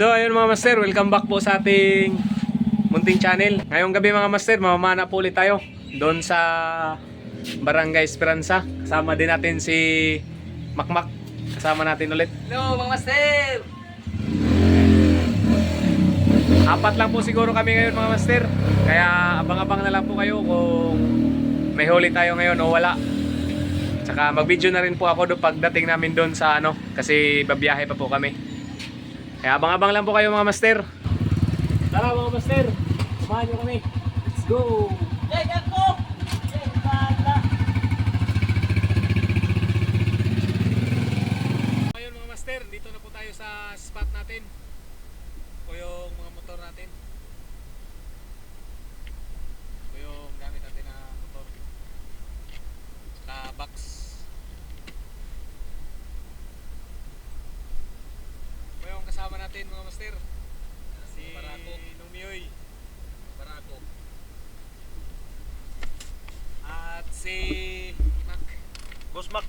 So ayun mga master, welcome back po sa ating munting channel. Ngayong gabi mga master, mamamana po ulit tayo doon sa Barangay Esperanza. Kasama din natin si Makmak. Kasama natin ulit. Hello mga master! Apat lang po siguro kami ngayon mga master. Kaya abang-abang na lang po kayo kung may huli tayo ngayon o wala. Tsaka mag-video na rin po ako doon pagdating namin doon sa ano kasi babiyahe pa po kami. Kaya abang-abang lang po kayo mga master. Tara mga master, samahan nyo kami. Let's go! Hey, ako! Ngayon mga master, dito na po tayo sa spot natin. O yung mga motor natin. O yung gamit natin na motor. Sa box. O yung kasama natin mga master. Si Barako. Numioy. Barako. At si Mac. Boss Mac.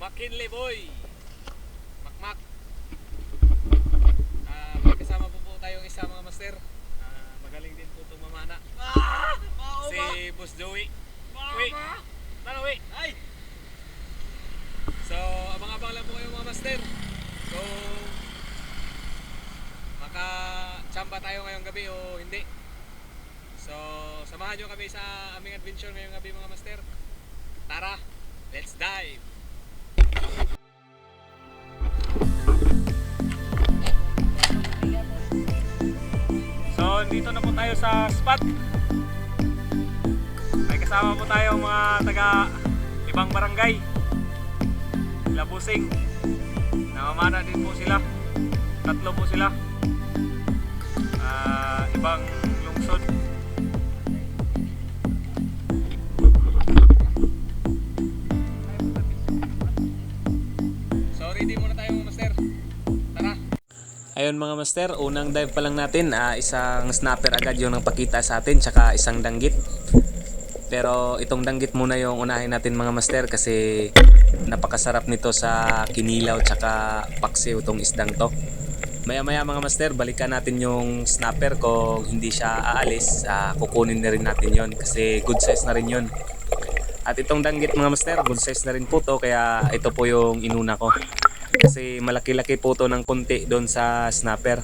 McKinley Boy. Makmak. Ah, may kasama po po tayong isa mga master. Ah, magaling din po itong mamana. Ah! Mao Si Boss Joey. Uy. Tara, uy. Ay! So, abang-abang lang po kayo mga master. So, maka-chamba tayo ngayong gabi o hindi. So, samahan nyo kami sa aming adventure ngayong gabi mga master. Tara, let's dive! So, dito na po tayo sa spot. May kasama po tayo mga taga ibang barangay. Labusing. Namamana din po sila. Tatlo po sila. Ibang lungsod. So ready muna tayo master. Tara. Ayun mga master, unang dive pa lang natin, ah, isang snapper agad yung nagpakita sa atin, tsaka isang danggit. Pero itong danggit muna yung unahin natin mga master kasi napakasarap nito sa kinilaw tsaka paksiw itong isdang to. Maya maya mga master, balikan natin yung snapper kung hindi siya aalis, ah, kukunin na rin natin yon kasi good size na rin yon. At itong danggit mga master, good size na rin po to kaya ito po yung inuna ko. Kasi malaki-laki po to ng konti doon sa snapper.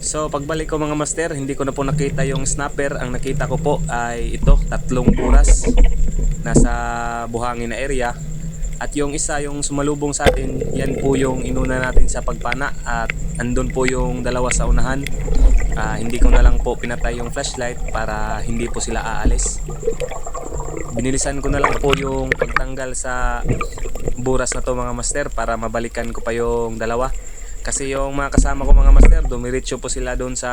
So pagbalik ko mga master, hindi ko na po nakita yung snapper. Ang nakita ko po ay ito, tatlong buras nasa buhangin na area. At yung isa, yung sumalubong sa atin, yan po yung inuna natin sa pagpana at andun po yung dalawa sa unahan. Ah, hindi ko na lang po pinatay yung flashlight para hindi po sila aalis. Binilisan ko na lang po yung pagtanggal sa buras na to mga master para mabalikan ko pa yung dalawa. Kasi yung mga kasama ko mga master, dumiretso po sila doon sa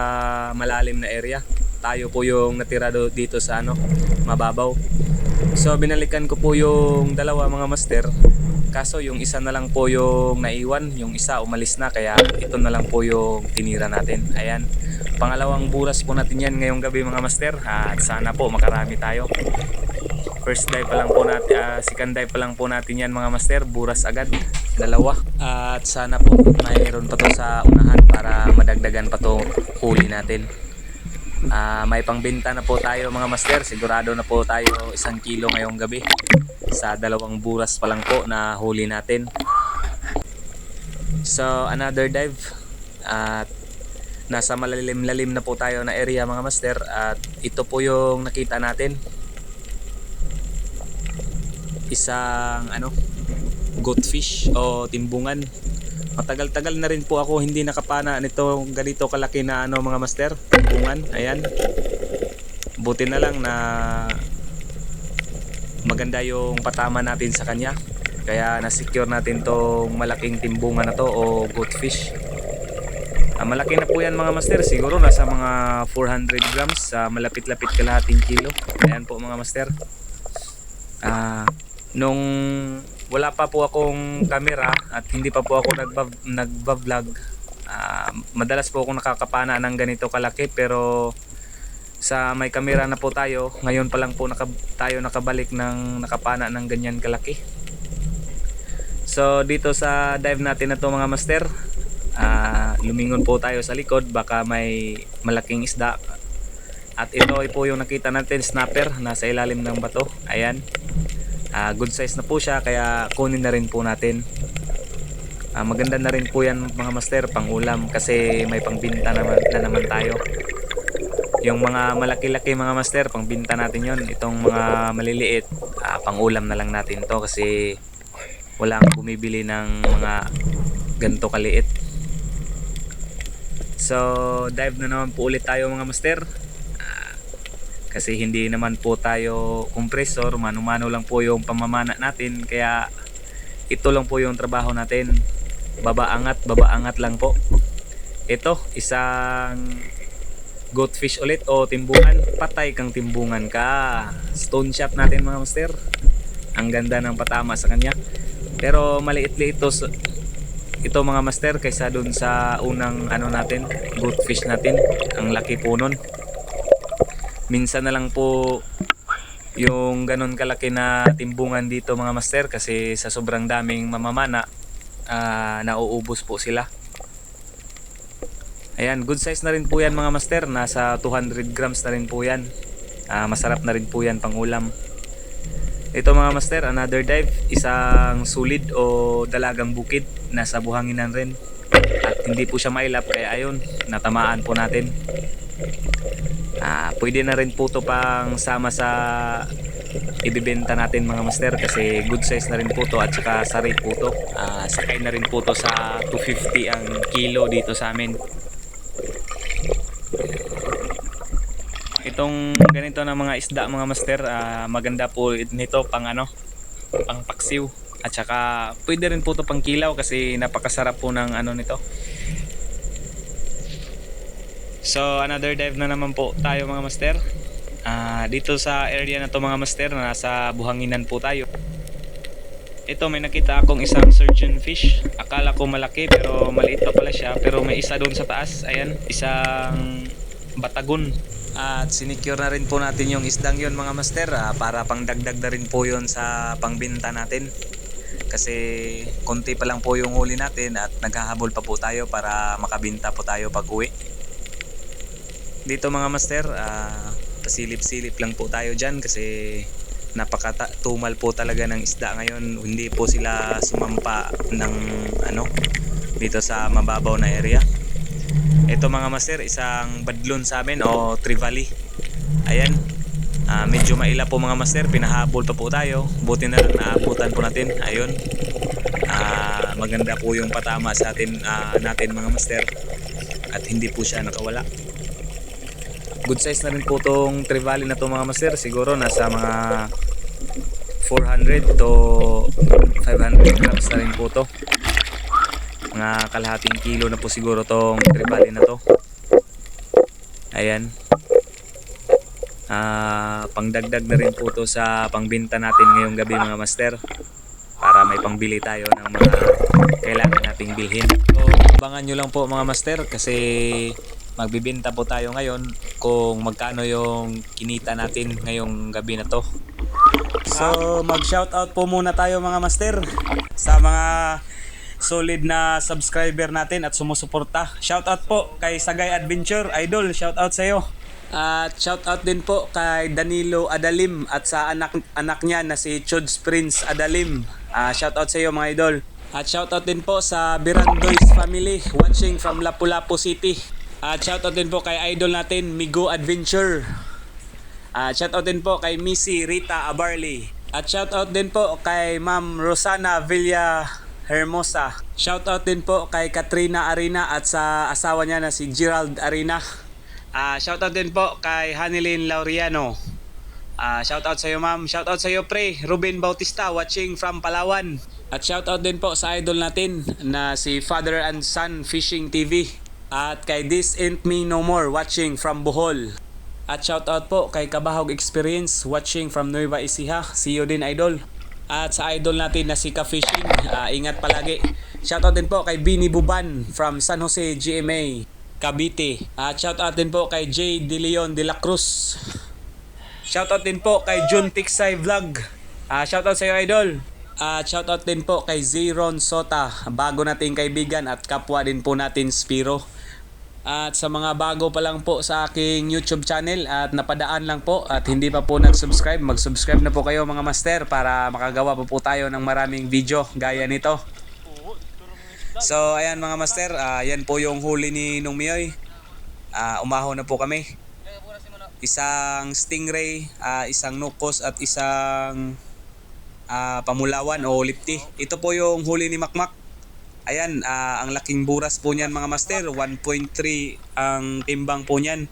malalim na area. Tayo po yung natira dito sa ano, mababaw. So binalikan ko po yung dalawa mga master. Kaso yung isa na lang po yung naiwan, yung isa umalis na kaya ito na lang po yung tinira natin. Ayan. Pangalawang buras po natin yan ngayong gabi mga master. At sana po makarami tayo. First dive pa lang po natin, ah, second dive pa lang po natin yan mga master, buras agad, dalawa. At sana po mayroon pa to sa unahan para madagdagan pa to huli natin. Ah, may pangbenta na po tayo mga master, sigurado na po tayo isang kilo ngayong gabi. Sa dalawang buras pa lang po na huli natin. So another dive. At nasa malalim-lalim na po tayo na area mga master. At ito po yung nakita natin. Isang ano goatfish o timbungan matagal-tagal na rin po ako hindi nakapana nito ganito kalaki na ano mga master. Timbungan ayan. Buti na lang na maganda yung patama natin sa kanya. Kaya na-secure natin tong malaking timbungan na to o goatfish. Ah, malaki na po yan mga master. Siguro nasa mga 400 grams sa malapit-lapit kalahating kilo. Ayan po mga master. Ah, nung wala pa po akong camera at hindi pa po ako nagba- nagba-vlog, ah, madalas po akong nakakapana ng ganito kalaki pero sa may kamera na po tayo, ngayon pa lang po naka, tayo nakabalik ng nakapana ng ganyan kalaki. So dito sa dive natin na to mga master, ah, lumingon po tayo sa likod baka may malaking isda. At ito ay po yung nakita natin snapper nasa ilalim ng bato. Ayan. Ah, good size na po siya kaya kunin na rin po natin. Ah, maganda na rin po yan mga master pang ulam kasi may pangbinta naman, na naman tayo. Yung mga malaki-laki mga master, pangbinta natin yon. Itong mga maliliit, ah, pang ulam na lang natin to kasi walang bumibili ng mga ganito kaliit. So, dive na naman po ulit tayo mga master. Kasi hindi naman po tayo compressor, mano-mano lang po yung pamamana natin. Kaya ito lang po yung trabaho natin. Baba angat, baba angat lang po. Ito, isang goatfish ulit o timbungan. Patay kang timbungan ka. Stone shot natin mga master. Ang ganda ng patama sa kanya. Pero maliit-liit ito ito mga master kaysa dun sa unang ano natin, goatfish natin. Ang laki po nun. Minsan na lang po yung ganun kalaki na timbungan dito mga master kasi sa sobrang daming mamamana ah, nauubos po sila. Ayan, good size na rin po yan mga master. Nasa 200 grams na rin po yan. Ah, masarap na rin po yan pang ulam. Ito mga master, another dive. Isang sulid o dalagang bukid. Nasa buhanginan rin. At hindi po siya mailap kaya ayun, natamaan po natin. Ah, pwede na rin po to pang sama sa ibibenta natin mga master kasi good size na rin po to at saka sari po to. Ah, sakay na rin po to sa 250 ang kilo dito sa amin. Itong ganito na mga isda mga master, ah, maganda po nito pang ano, pang paksiw. At saka pwede rin po to pang kilaw kasi napakasarap po ng ano nito. So another dive na naman po tayo mga master. Ah, dito sa area na to mga master, nasa buhanginan po tayo. Ito may nakita akong isang surgeon fish. Akala ko malaki pero maliit pa pala siya. Pero may isa doon sa taas. Ayan, isang batagon. At sinicure na rin po natin yung isdang yon mga master ah, para pangdagdag na rin po yon sa pangbenta natin. Kasi konti pa lang po yung huli natin at naghahabol pa po tayo para makabinta po tayo pag uwi. Dito mga master, ah, pasilip-silip lang po tayo dyan kasi napakatumal po talaga ng isda ngayon. Hindi po sila sumampa ng ano dito sa mababaw na area. Ito mga master, isang badlon sa amin o trevally. Ayan. Ah, medyo maila po mga master, pinahabol pa po tayo. Buti na lang naabutan po natin. Ayun. Ah, maganda po yung patama sa atin ah, natin mga master. At hindi po siya nakawala. Good size na rin po tong trevally na to mga master. Siguro nasa mga 400 to 500 grams na rin po to. Mga kalahating kilo na po siguro tong trevally na to. Ayan. Ah pangdagdag na rin po to sa pangbenta natin ngayong gabi mga master. Para may pangbili tayo ng mga kailangan nating bilhin. So abangan nyo lang po mga master kasi magbibenta po tayo ngayon kung magkano yung kinita natin ngayong gabi na to So, mag-shoutout po muna tayo mga master sa mga solid na subscriber natin at sumusuporta. Shoutout po kay Sagay Adventure, Idol, shoutout sa iyo. At shoutout din po kay Danilo Adalim at sa anak anak niya na si Chuds Prince Adalim. Ah, shoutout sa iyo mga idol. At shoutout din po sa Birandoy's family watching from Lapu-Lapu City. At shoutout din po kay idol natin Migo Adventure. At shoutout din po kay Missy Rita Abarli. At shoutout din po kay Ma'am Rosana Villa Hermosa. Shoutout din po kay Katrina Arena at sa asawa niya na si Gerald Arena. Ah, shoutout din po kay Hanilin Laureano. Ah, shoutout sa iyo ma'am. Shoutout sa iyo pre, Ruben Bautista watching from Palawan. At shoutout din po sa idol natin na si Father and Son Fishing TV. At kay This Ain't Me No More watching from Bohol. At shoutout po kay Kabahog Experience watching from Nueva Ecija. See you din idol. At sa idol natin na si Ka Fishing, ah, ingat palagi. Shoutout din po kay Bini Buban from San Jose GMA, Cavite. At shoutout din po kay J. De Leon de la Cruz. Shoutout din po kay Jun Tiksay Vlog. Ah, shoutout sa iyo idol. At shoutout din po kay Zeron Sota, bago nating kaibigan at kapwa din po natin Spiro. At sa mga bago pa lang po sa aking YouTube channel at napadaan lang po at hindi pa po nag-subscribe, mag-subscribe na po kayo mga master para makagawa pa po tayo ng maraming video gaya nito. So ayan mga master, ah, yan po yung huli ni Nung Mioy. Ah, umahon na po kami. Isang stingray, ah, isang nukos at isang ah, pamulawan o lipti. Ito po yung huli ni Makmak. Ayan, ah, ang laking buras po niyan mga master, 1.3 ang timbang po niyan.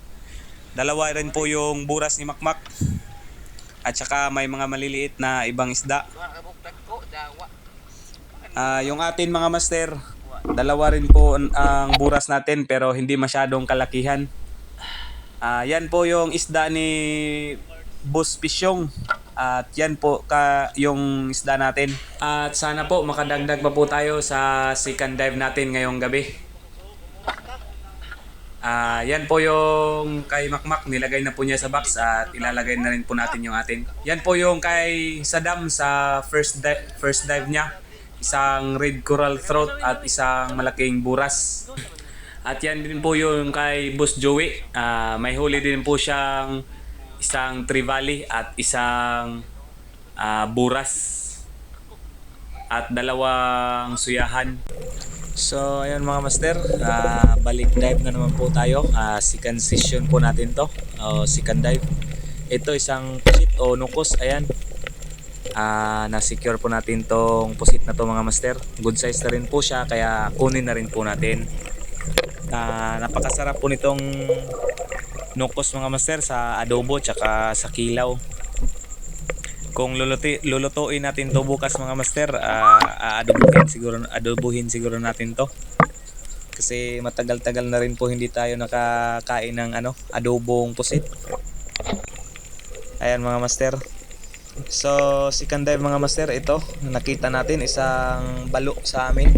Dalawa rin po yung buras ni Makmak. At saka may mga maliliit na ibang isda. Ah, yung atin mga master, dalawa rin po ang- buras natin pero hindi masyadong kalakihan. Ah, yan po yung isda ni Boss Pisyong. At yan po ka yung isda natin. At sana po makadagdag pa po tayo sa second dive natin ngayong gabi. Ah, yan po yung kay Makmak, nilagay na po niya sa box at ilalagay na rin po natin yung atin. Yan po yung kay Saddam sa first dive, first dive niya. Isang red coral throat at isang malaking buras. At yan din po yung kay Boss Joey. Ah, may huli din po siyang isang trevally at isang ah, buras. At dalawang suyahan. So, ayan mga master, ah, balik dive na naman po tayo. Ah, second session po natin to, o second dive. Ito isang pusit o nukos, ayan. Ah, na-secure po natin tong pusit na to mga master. Good size na rin po siya, kaya kunin na rin po natin. Ah, napakasarap po nitong nukos mga master sa adobo tsaka sa kilaw. Kung luluti, lulutuin natin to bukas mga master, ah, aadobuhin siguro adobuhin siguro natin to. Kasi matagal-tagal na rin po hindi tayo nakakain ng ano, adobong pusit. Ayan mga master. So, second dive mga master, ito, nakita natin isang balo sa amin.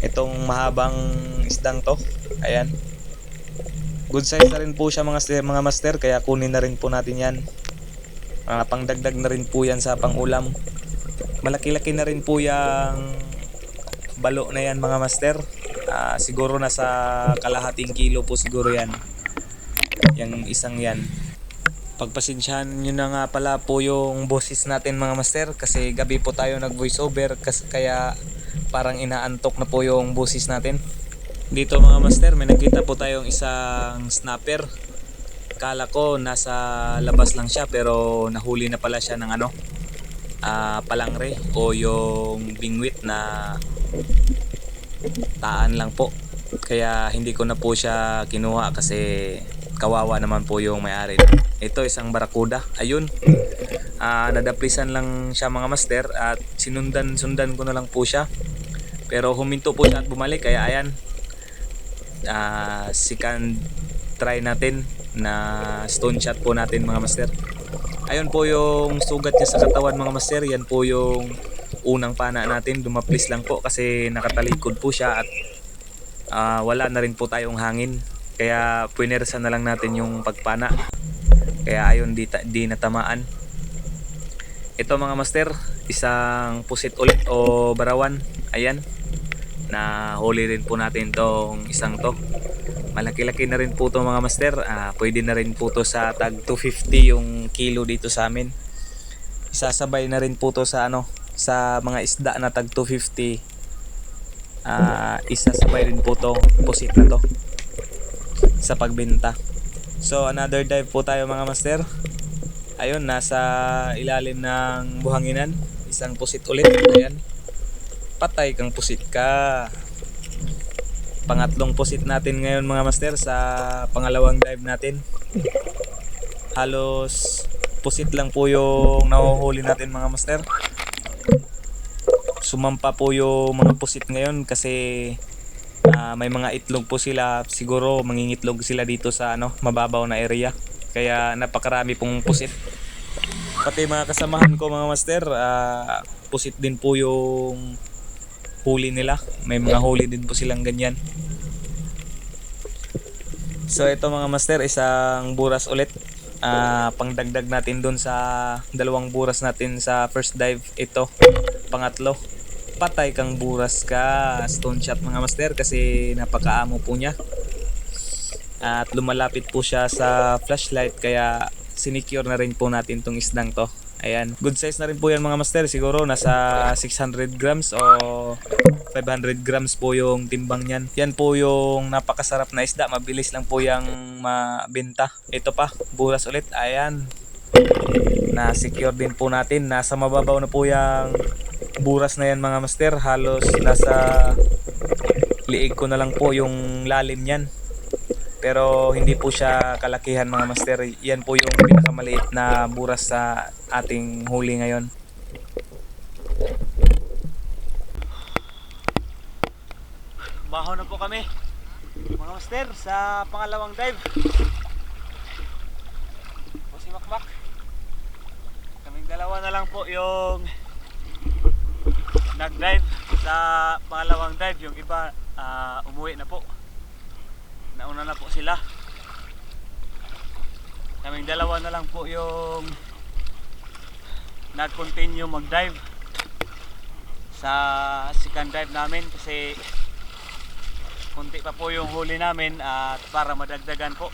Itong mahabang isdang to. Ayan. Good size na rin po siya mga, master- mga master, kaya kunin na rin po natin yan. Ah, pangdagdag na rin po yan sa pangulam. Malaki-laki na rin po yung balo na yan mga master. Ah, siguro nasa kalahating kilo po siguro yan. Yung isang yan. Pagpasensyahan nyo na nga pala po yung boses natin mga master kasi gabi po tayo nag voiceover kasi kaya parang inaantok na po yung boses natin. Dito mga master may nakita po tayong isang snapper. Kala ko nasa labas lang siya pero nahuli na pala siya ng ano ah, palangre o yung bingwit na taan lang po. Kaya hindi ko na po siya kinuha kasi kawawa naman po yung may-ari. Ito isang barakuda. Ayun. Ah, nadaplisan lang siya mga master at sinundan sundan ko na lang po siya. Pero huminto po siya at bumalik kaya ayan. Ah, second try natin na stone shot po natin mga master. Ayun po yung sugat niya sa katawan mga master. Yan po yung unang pana natin. Dumaplis lang po kasi nakatalikod po siya at ah, wala na rin po tayong hangin. Kaya puinersa na lang natin yung pagpana. Kaya ayun di, di natamaan. Ito mga master, isang pusit ulit o barawan. Ayan. Na huli rin po natin tong isang to. Malaki-laki na rin po to mga master. Ah, pwede na rin po to sa tag 250 yung kilo dito sa amin. Isasabay na rin po to sa ano sa mga isda na tag 250. Ah, isasabay rin po to pusit na to sa pagbenta. So another dive po tayo mga master. Ayun, nasa ilalim ng buhanginan. Isang pusit ulit. Ayan. Patay kang pusit ka. Pangatlong pusit natin ngayon mga master sa pangalawang dive natin. Halos pusit lang po yung nahuhuli natin mga master. Sumampa po yung mga pusit ngayon kasi Ah, may mga itlog po sila. Siguro mangingitlog sila dito sa ano, mababaw na area. Kaya napakarami pong pusit. Pati mga kasamahan ko mga master, ah, pusit din po yung huli nila. May mga huli din po silang ganyan. So ito mga master, isang buras ulit. Ah, pangdagdag natin dun sa dalawang buras natin sa first dive. Ito, pangatlo. Patay kang buras ka. Stone shot mga master kasi napakaamo po niya. At lumalapit po siya sa flashlight kaya sinicure na rin po natin tong isdang to. Ayan. Good size na rin po yan mga master. Siguro nasa 600 grams o 500 grams po yung timbang niyan. Yan po yung napakasarap na isda. Mabilis lang po yung mabenta. Ito pa, buras ulit. Ayan. Na-secure din po natin. Nasa mababaw na po yung buras na yan mga master. Halos nasa liig ko na lang po yung lalim niyan. Pero hindi po siya kalakihan mga master. Yan po yung pinakamaliit na buras sa ating huli ngayon. Baho na po kami mga master sa pangalawang dive. O si Makmak. Kaming dalawa na lang po yung nag-dive sa pangalawang dive. Yung iba ah, umuwi na po. Nauna na po sila. Kaming dalawa na lang po yung nag-continue mag-dive sa second dive namin kasi kunti pa po yung huli namin at para madagdagan po.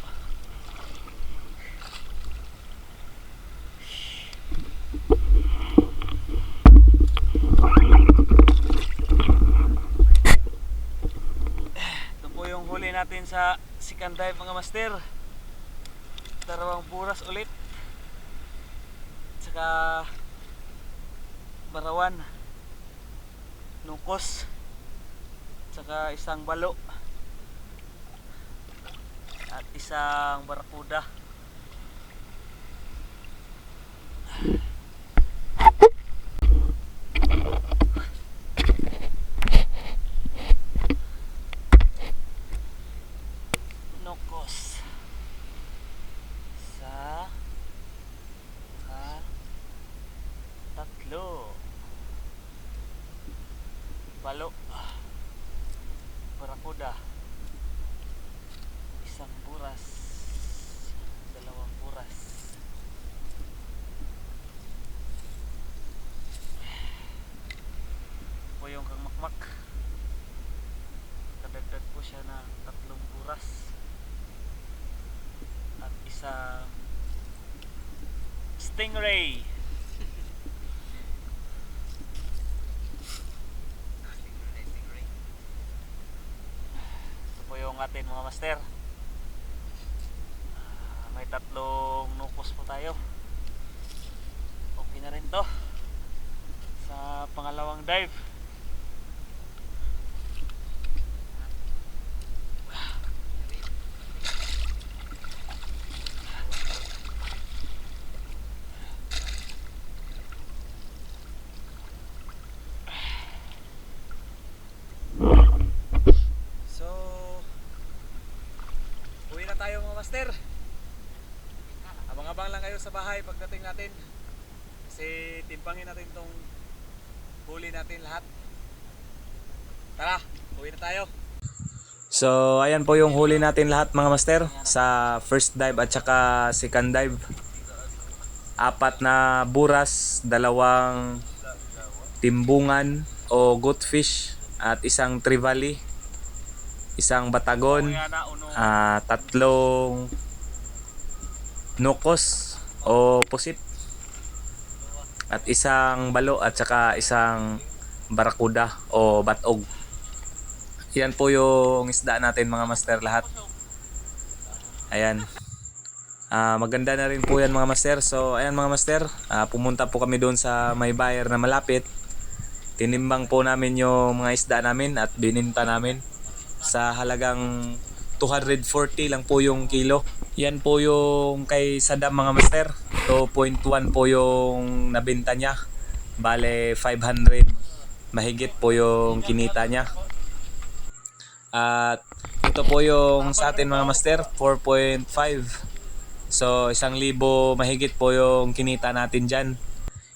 Ito po yung huli natin sa second dive mga master. Dalawang buras ulit. Saka barawan. Nukos. Saka isang balo. At isang barakuda. Nukos. Sa ka tatlo. Balo. Barakuda. Isang buras. Dalawang buras. Po makmak. Kadagdag po siya ng tatlong buras. At isang stingray. Ito po yung atin mga master. Ah, may tatlong nukos po tayo. Okay na rin to. Sa pangalawang dive. So, uwi na tayo mga master. Abang-abang lang kayo sa bahay pagdating natin. Kasi timpangin natin tong huli natin lahat. Tara, uwi na tayo. So, ayan po yung huli natin lahat mga master sa first dive at saka second dive. Apat na buras, dalawang timbungan o goatfish at isang trevally, isang batagon, ah, tatlong nukos o pusit at isang balo at saka isang barakuda o batog. Yan po yung isda natin mga master lahat. Ayan. Ah, maganda na rin po yan mga master. So ayan mga master, ah, pumunta po kami doon sa may buyer na malapit. Tinimbang po namin yung mga isda namin at bininta namin sa halagang 240 lang po yung kilo. Yan po yung kay Saddam mga master. 2.1 po yung nabenta niya. Bale 500 mahigit po yung kinita niya. At ito po yung sa atin mga master 4.5. So isang libo mahigit po yung kinita natin dyan.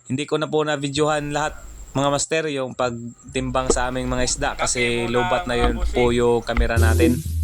Hindi ko na po na videohan lahat mga master yung pagtimbang sa aming mga isda kasi lobat na yun po yung kamera natin.